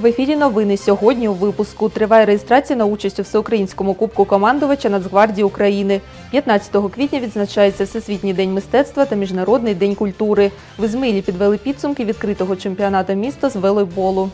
В ефірі новини сьогодні у випуску триває реєстрація на участь у всеукраїнському кубку командувача Нацгвардії України. 15 квітня відзначається Всесвітній день мистецтва та Міжнародний день культури. В Ізмаїлі підвели підсумки відкритого чемпіонату міста з волейболу.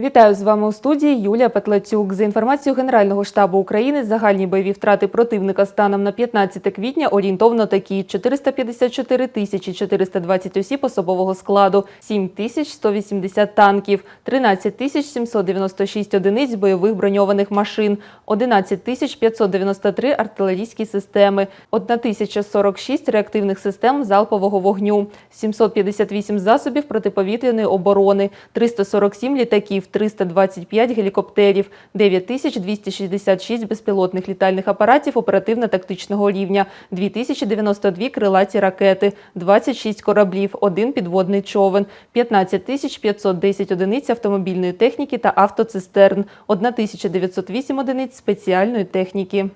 Вітаю з вами у студії Юлія Петлацюк. За інформацією Генерального штабу України, загальні бойові втрати противника станом на 15 квітня орієнтовно такі: 454 тисячі 420 осіб особового складу, 7 тисяч 180 танків, 13 тисяч 796 одиниць бойових броньованих машин, 11 тисяч 593 артилерійські системи, 1046 реактивних систем залпового вогню, 758 засобів протиповітряної оборони, 347 літаків, 325 гелікоптерів, 9266 безпілотних літальних апаратів оперативно-тактичного рівня, 2092 крилаті ракети, 26 кораблів, 1 підводний човен, 15 510 одиниць автомобільної техніки та автоцистерн, 1908 одиниць спеціальної техніки.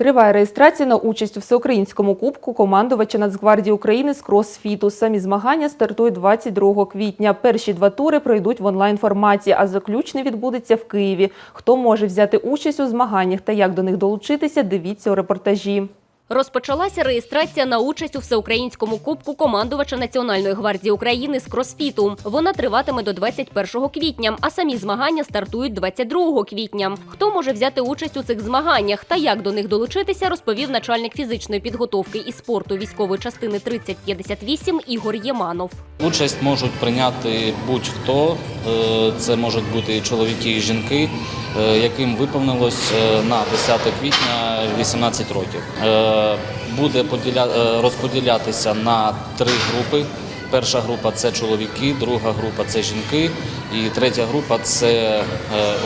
Триває реєстрація на участь у всеукраїнському кубку командувача Нацгвардії України з кросфіту. Самі змагання стартують 22 квітня. Перші два тури пройдуть в онлайн форматі, а заключний відбудеться в Києві. Хто може взяти участь у змаганнях та як до них долучитися, дивіться у репортажі. Розпочалася реєстрація на участь у всеукраїнському кубку командувача Національної гвардії України з кросфіту. Вона триватиме до 21 квітня, а самі змагання стартують 22 квітня. Хто може взяти участь у цих змаганнях та як до них долучитися, розповів начальник фізичної підготовки і спорту військової частини 3058 Ігор Єманов. Участь можуть прийняти будь-хто. Е, Це можуть бути і чоловіки, і жінки, е, яким виповнилось е, на 10 квітня 18 років. Е, Буде е, розподілятися на три групи. Перша група це чоловіки, друга група це жінки, і третя група це е,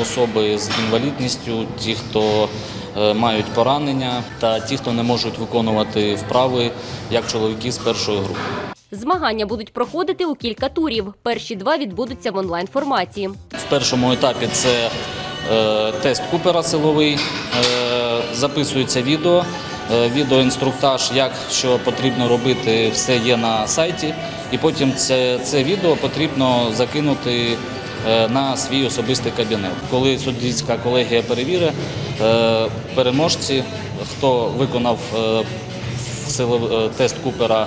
особи з інвалідністю, ті, хто мають поранення, та ті, хто не можуть виконувати вправи як чоловіки з першої групи. Змагання будуть проходити у кілька турів. Перші два відбудуться в онлайн форматі. В першому етапі це тест Купера силовий, записується відео, відеоінструктаж, як що потрібно робити, все є на сайті. І потім це, це відео потрібно закинути е, на свій особистий кабінет. Коли суддівська колегія перевірить, е, переможці, хто виконав е, е, тест Купера е,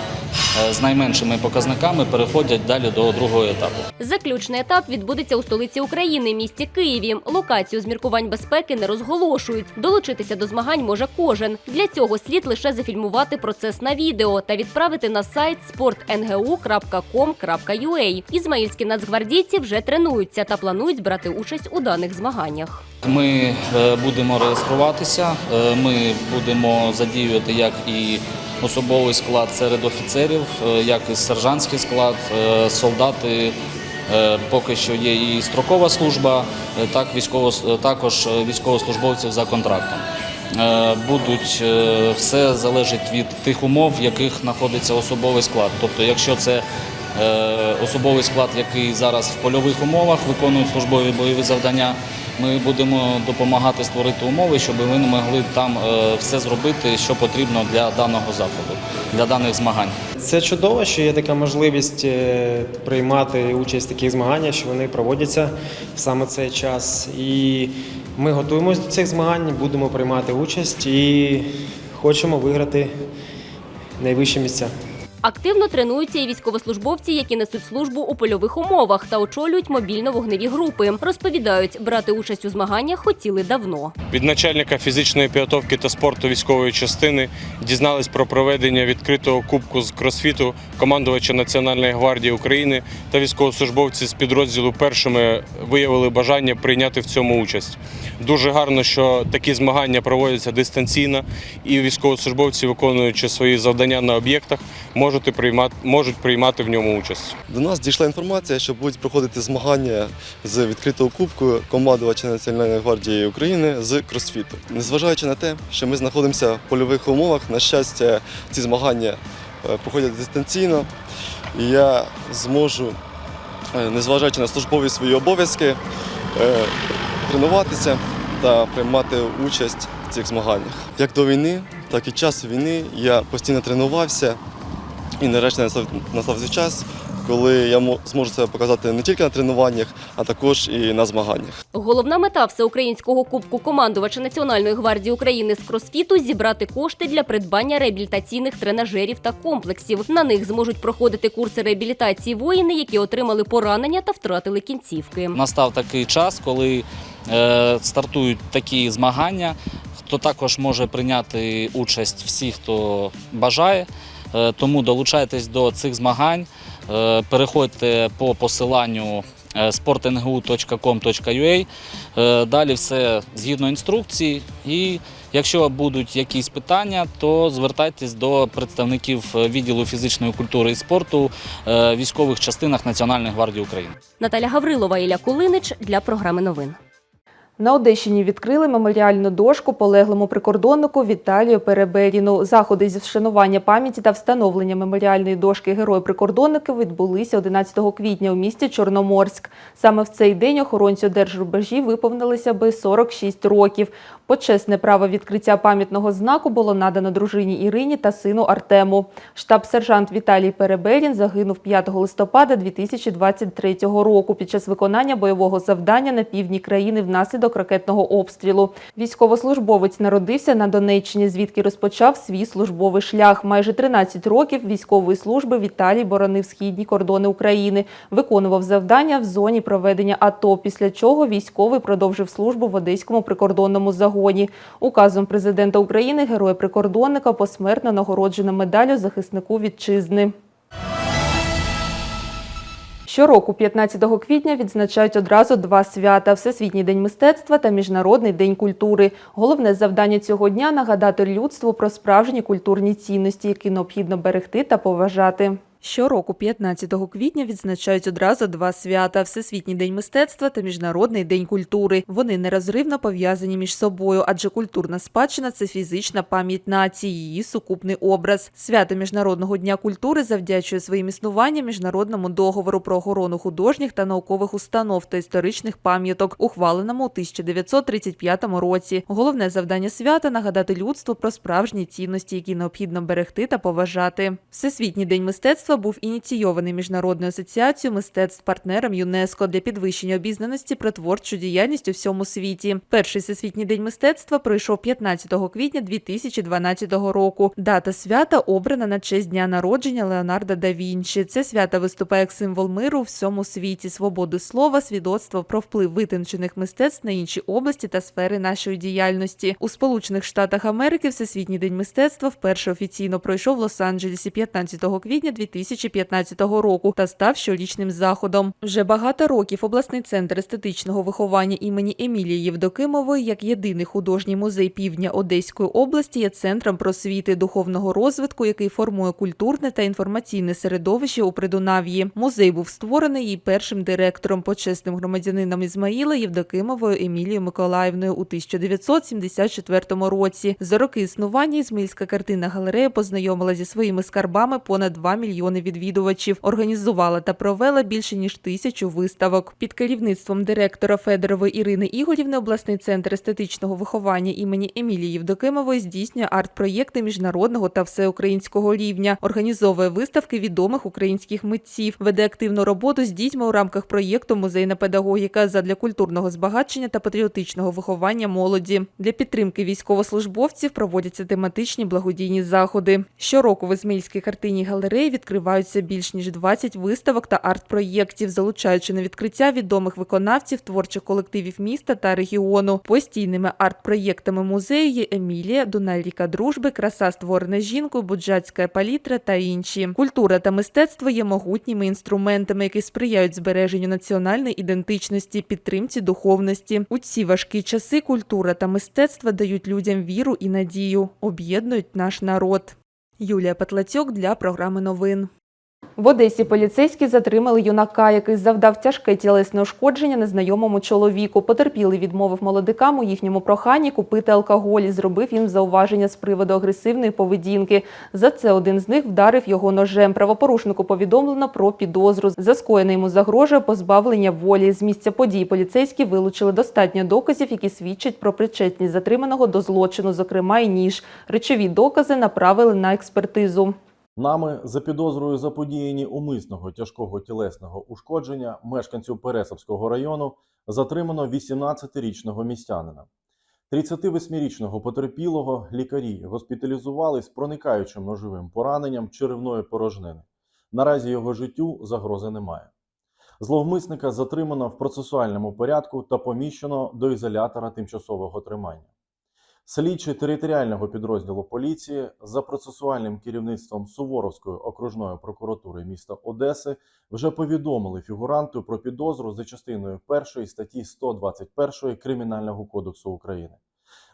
з найменшими показниками, переходять далі до другого етапу. Заключний етап відбудеться у столиці України, місті Києві. Локацію з міркувань безпеки не розголошують. Долучитися до змагань може кожен. Для цього слід лише зафільмувати процес на відео та відправити на сайт sportngu.com.ua. Ізмаїльські нацгвардійці вже тренуються та планують брати участь у даних змаганнях. Ми е, будемо реєструватися, е, ми будемо задіювати як і особовий склад серед офіцерів, е, як і сержантський склад, е, солдати. е, Поки що є і строкова служба, так військово, також військовослужбовців за контрактом. Будуть все залежить від тих умов, в яких знаходиться особовий склад. Тобто, якщо це особовий склад, який зараз в польових умовах виконує службові бойові завдання. Ми будемо допомагати створити умови, щоб вони могли там е, все зробити, що потрібно для даного заходу, для даних змагань. Це чудово, що є така можливість е, приймати участь в таких змаганнях, що вони проводяться в саме цей час. І ми готуємося до цих змагань, будемо приймати участь і хочемо виграти найвищі місця. Активно тренуються і військовослужбовці, які несуть службу у польових умовах та очолюють мобільно-вогневі групи. Розповідають, брати участь у змаганнях хотіли давно. Від начальника фізичної підготовки та спорту військової частини дізнались про проведення відкритого кубку з кросфіту командувача Національної гвардії України та військовослужбовці з підрозділу першими виявили бажання прийняти в цьому участь. Дуже гарно, що такі змагання проводяться дистанційно, і військовослужбовці, виконуючи свої завдання на об'єктах, можуть приймати, можуть приймати в ньому участь. До нас дійшла інформація, що будуть проходити змагання з відкритого кубку командувача Національної гвардії України з кросфіту. Незважаючи на те, що ми знаходимося в польових умовах, на щастя, ці змагання е, проходять дистанційно. і я зможу, е, незважаючи на службові свої обов'язки, е, тренуватися та приймати участь в цих змаганнях. Як до війни, так і час війни я постійно тренувався і нарешті настав, настав цей час, коли я зможу себе показати не тільки на тренуваннях, а також і на змаганнях. Головна мета всеукраїнського кубку командувача Національної гвардії України з кросфіту зібрати кошти для придбання реабілітаційних тренажерів та комплексів. На них зможуть проходити курси реабілітації воїни, які отримали поранення та втратили кінцівки. Настав такий час, коли е, стартують такі змагання. Хто також може прийняти участь всі, хто бажає. Е, тому долучайтесь до цих змагань, е, переходьте по посиланню е, sportngu.com.ua. Далі все згідно інструкції. І якщо будуть якісь питання, то звертайтесь до представників відділу фізичної культури і спорту військових частинах Національної гвардії України. Наталя Гаврилова, Ілля Кулинич для програми новин. На Одещині відкрили меморіальну дошку полеглому прикордоннику Віталію Переберіну. Заходи зі вшанування пам'яті та встановлення меморіальної дошки Герой-прикордонника відбулися 11 квітня у місті Чорноморськ. Саме в цей день охоронцю держрубежі виповнилися би 46 років. Почесне право відкриття пам'ятного знаку було надано дружині Ірині та сину Артему. Штаб-сержант Віталій Переберін загинув 5 листопада 2023 року під час виконання бойового завдання на півдні країни внаслідок ракетного обстрілу. Військовослужбовець народився на Донеччині, звідки розпочав свій службовий шлях. Майже 13 років військової служби Віталій боронив східні кордони України, виконував завдання в зоні проведення АТО. Після чого військовий продовжив службу в Одеському прикордонному загоні. Указом президента України героя прикордонника посмертно нагороджено медаллю захиснику вітчизни. Щороку, 15 квітня, відзначають одразу два свята: Всесвітній день мистецтва та Міжнародний день культури. Головне завдання цього дня нагадати людству про справжні культурні цінності, які необхідно берегти та поважати. Щороку, 15 квітня, відзначають одразу два свята: Всесвітній день мистецтва та Міжнародний день культури. Вони нерозривно пов'язані між собою, адже культурна спадщина це фізична пам'ять нації, її сукупний образ. Свято Міжнародного дня культури завдячує своїм існуванням міжнародному договору про охорону художніх та наукових установ та історичних пам'яток, ухваленому у 1935 році. Головне завдання свята нагадати людству про справжні цінності, які необхідно берегти та поважати. Всесвітній день мистецтва був ініційований міжнародною асоціацією мистецтв партнером ЮНЕСКО для підвищення обізнаності про творчу діяльність у всьому світі. Перший всесвітній день мистецтва пройшов 15 квітня 2012 року. Дата свята обрана на честь дня народження Леонардо да Вінчі. Це свято виступає як символ миру у всьому світі, свободи слова, свідоцтво про вплив витончених мистецтв на інші області та сфери нашої діяльності. У Сполучених Штатах Америки Всесвітній день мистецтва вперше офіційно пройшов в Лос-Анджелесі 15 квітня 2015 року та став щорічним заходом. Вже багато років обласний центр естетичного виховання імені Емілії Євдокимової, як єдиний художній музей півдня Одеської області, є центром просвіти духовного розвитку, який формує культурне та інформаційне середовище у Придунав'ї. Музей був створений її першим директором, почесним громадянином Ізмаїла Євдокимовою Емілією Миколаївною у 1974 році. За роки існування Ізмаїльська картинна галерея познайомила зі своїми скарбами понад 2 мільйони відвідувачів, організувала та провела більше ніж тисячу виставок. Під керівництвом директора Федорової Ірини Ігорівни обласний центр естетичного виховання імені Емілії Євдокимової здійснює арт-проєкти міжнародного та всеукраїнського рівня, організовує виставки відомих українських митців, веде активну роботу з дітьми у рамках проєкту Музейна педагогіка задля культурного збагачення та патріотичного виховання молоді. Для підтримки військовослужбовців проводяться тематичні благодійні заходи. Щороку в Ізмаїльській картинній галереї відкриваються більш ніж 20 виставок та арт-проєктів, залучаючи на відкриття відомих виконавців творчих колективів міста та регіону. Постійними арт-проєктами музею є Емілія, Дунай дружби, краса створена жінкою, буджацька палітра та інші. Культура та мистецтво є могутніми інструментами, які сприяють збереженню національної ідентичності, підтримці духовності. У ці важкі часи культура та мистецтво дають людям віру і надію, об'єднують наш народ. Юлія Петлацьок для програми новин. В Одесі поліцейські затримали юнака, який завдав тяжке тілесне ушкодження незнайомому чоловіку. Потерпілий відмовив молодикам у їхньому проханні купити алкоголь і зробив їм зауваження з приводу агресивної поведінки. За це один з них вдарив його ножем. Правопорушнику повідомлено про підозру. За скоєне йому загрожує позбавлення волі. З місця подій поліцейські вилучили достатньо доказів, які свідчать про причетність затриманого до злочину, зокрема і ніж. Речові докази направили на експертизу. Нами за підозрою заподіянні умисного тяжкого тілесного ушкодження мешканців Пересовського району затримано 18-річного містянина. 38-річного потерпілого лікарі госпіталізували з проникаючим ножовим пораненням черевної порожнини. Наразі його життю загрози немає. Зловмисника затримано в процесуальному порядку та поміщено до ізолятора тимчасового тримання. Слідчі територіального підрозділу поліції за процесуальним керівництвом Суворовської окружної прокуратури міста Одеси вже повідомили фігуранту про підозру за частиною 1 статті 121 Кримінального кодексу України.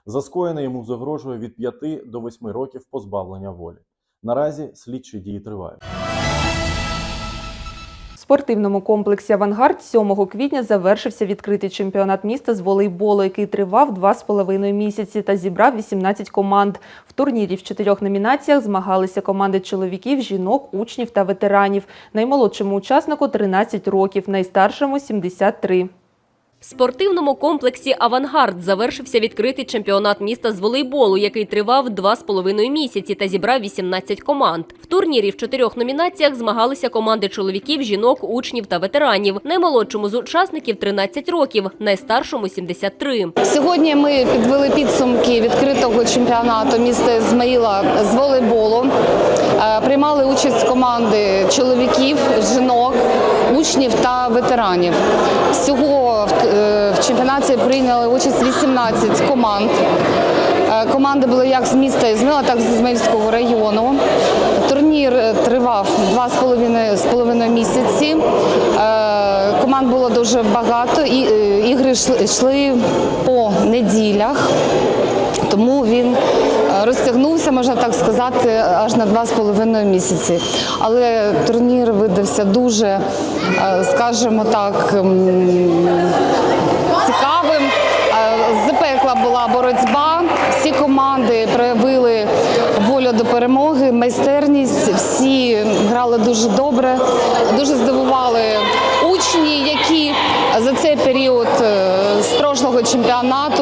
За скоєне йому загрожує від 5 до 8 років позбавлення волі. Наразі слідчі дії тривають. Спортивному комплексі Авангард 7 квітня завершився відкритий чемпіонат міста з волейболу, який тривав два з половиною місяці та зібрав 18 команд. В турнірі в чотирьох номінаціях змагалися команди чоловіків, жінок, учнів та ветеранів. Наймолодшому учаснику 13 років, найстаршому 73. В спортивному комплексі Авангард завершився відкритий чемпіонат міста з волейболу, який тривав два з половиною місяці та зібрав 18 команд. В турнірі в чотирьох номінаціях змагалися команди чоловіків, жінок, учнів та ветеранів. Наймолодшому з учасників 13 років, найстаршому 73. Сьогодні ми підвели підсумки відкритого чемпіонату міста Ізмаїла з волейболу. Е, Приймали участь команди чоловіків, жінок, учнів та ветеранів. Всього в- е, чемпіонаті прийняли участь 18 команд. Е, Команди були як з міста Ізмаїла, так і з Ізмаїльського району. Турнір е, тривав два з половиною, місяці. Команд було дуже багато, і ігри йшли- по неділях, тому він розтягнувся, можна так сказати, аж на два з половиною місяці. Але турнір видався дуже, е, скажімо так, цікавим. Е, Запекла була боротьба. Всі команди проявили волю до перемоги, майстерність. Всі грали дуже добре, дуже здивували учні, які за цей період е, з прошлого чемпіонату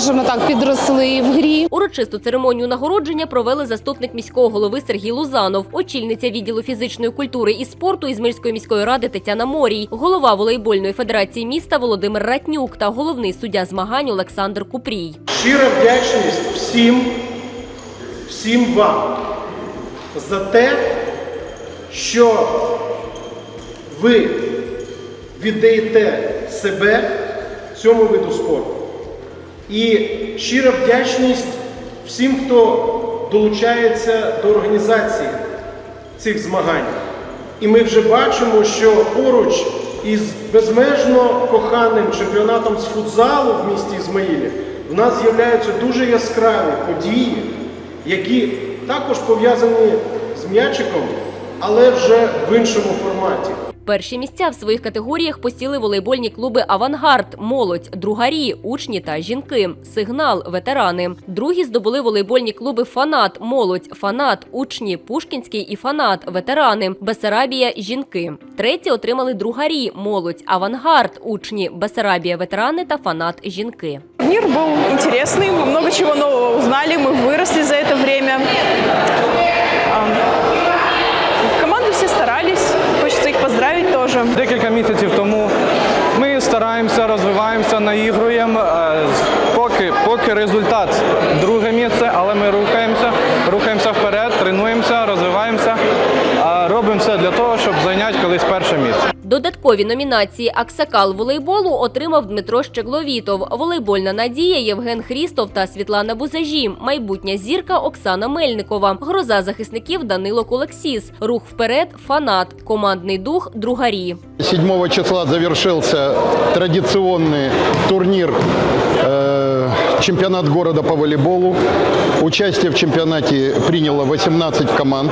скажімо так, підросли в грі. Урочисту церемонію нагородження провели заступник міського голови Сергій Лузанов, очільниця відділу фізичної культури і спорту Ізмельської міської ради Тетяна Морій, голова волейбольної федерації міста Володимир Ратнюк та головний суддя змагань Олександр Купрій. Щира вдячність всім, всім вам за те, що ви віддаєте себе цьому виду спорту. І щира вдячність всім, хто долучається до організації цих змагань. І ми вже бачимо, що поруч із безмежно коханим чемпіонатом з футзалу в місті Ізмаїлі в нас з'являються дуже яскраві події, які також пов'язані з м'ячиком, але вже в іншому форматі. Перші місця в своїх категоріях посіли волейбольні клуби Авангард, Молодь, Другарі, учні та жінки, Сигнал, ветерани. Другі здобули волейбольні клуби Фанат, Молодь, Фанат, учні, Пушкінський і Фанат, ветерани, Бесарабія, жінки. Треті отримали Другарі, Молодь, Авангард, учні, Бесарабія, ветерани та Фанат, жінки. Турнир был интересный, мы много чего нового узнали, мы выросли за это время. А, Команды все старались, хочется их поздравить тоже. Декілька місяців тому ми стараємося, розвиваємося, наігруємо. Е, Поки, поки результат друге місце, але ми рухаємося, рухаємося вперед, тренуємося, розвиваємося, а робимо все для того, щоб зайняти колись перше місце. Додаткові номінації Аксакал волейболу отримав Дмитро Щегловітов, волейбольна надія Євген Хрістов та Світлана Бузажі, майбутня зірка Оксана Мельникова, гроза захисників Данило Кулексіс, рух вперед, фанат, командний дух, другарі. 7 числа завершился традиционный турнир э, чемпионат города по волейболу. Участие в чемпионате приняло 18 команд.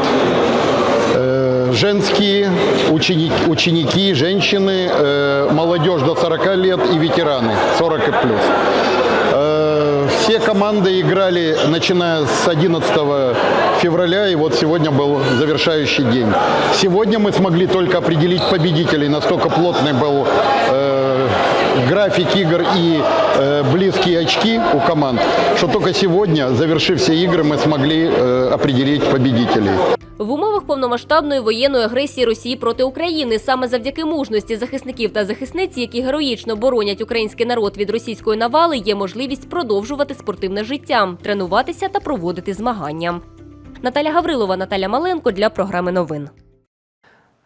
Женские, ученики, ученики женщины, э, молодежь до 40 лет и ветераны 40 и плюс. Э, Все команды играли, начиная с 11 февраля, и вот сегодня был завершающий день. Сегодня мы смогли только определить победителей, настолько плотный был э, график игр и э, близкие очки у команд, что только сегодня, завершив все игры, мы смогли э, определить победителей. В умовах повномасштабної воєнної агресії Росії проти України саме завдяки мужності захисників та захисниць, які героїчно боронять український народ від російської навали, є можливість продовжувати спортивне життя, тренуватися та проводити змагання. Наталя Гаврилова, Наталя Маленко для програми новин.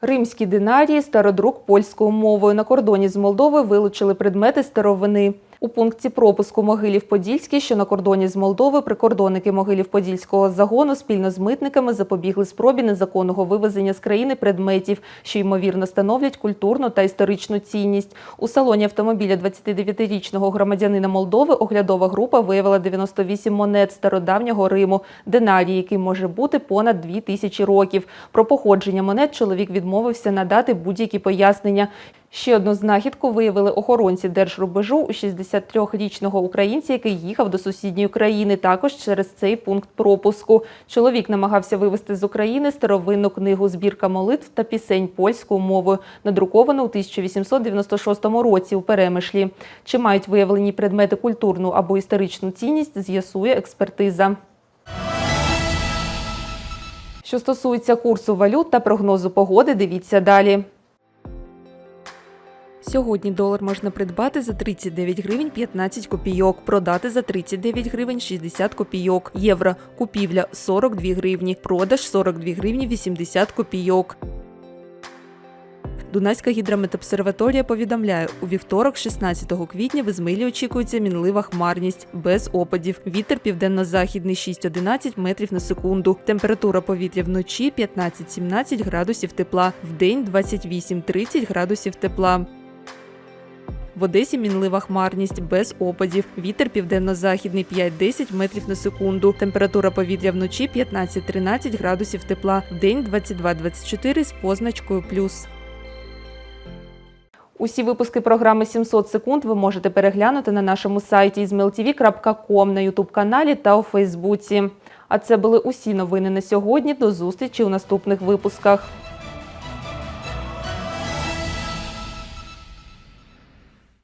Римські динарії, стародрук польською мовою. На кордоні з Молдовою вилучили предмети старовини. У пункті пропуску Могилів-Подільський, що на кордоні з Молдовою, прикордонники Могилів-Подільського загону спільно з митниками запобігли спробі незаконного вивезення з країни предметів, що ймовірно становлять культурну та історичну цінність. У салоні автомобіля 29-річного громадянина Молдови оглядова група виявила 98 монет стародавнього Риму, динарій, який може бути понад 2 тисячі років. Про походження монет чоловік відмовився надати будь-які пояснення. Ще одну знахідку виявили охоронці держрубежу у 63-річного українця, який їхав до сусідньої країни, також через цей пункт пропуску. Чоловік намагався вивезти з України старовинну книгу Збірка молитв та пісень польською мовою, надруковану у 1896 році у Перемишлі. Чи мають виявлені предмети культурну або історичну цінність, з'ясує експертиза. Що стосується курсу валют та прогнозу погоди, дивіться далі. Сьогодні долар можна придбати за 39 гривень 15 копійок, продати за 39 гривень 60 копійок. Євро купівля 42 гривні, продаж 42 гривні 80 копійок. Дунайська гідрометобсерваторія повідомляє, у вівторок, 16 квітня, в Ізмилі очікується мінлива хмарність без опадів. Вітер південно-західний 6-11 метрів на секунду. Температура повітря вночі 15-17 градусів тепла, вдень 28-30 градусів тепла. В Одесі мінлива хмарність без опадів. Вітер південно-західний 5-10 метрів на секунду. Температура повітря вночі 15-13 градусів тепла. Вдень 22-24 з позначкою плюс. Усі випуски програми 700 секунд ви можете переглянути на нашому сайті izmailtv.com, на Ютуб-каналі та у Фейсбуці. А це були усі новини на сьогодні. До зустрічі у наступних випусках.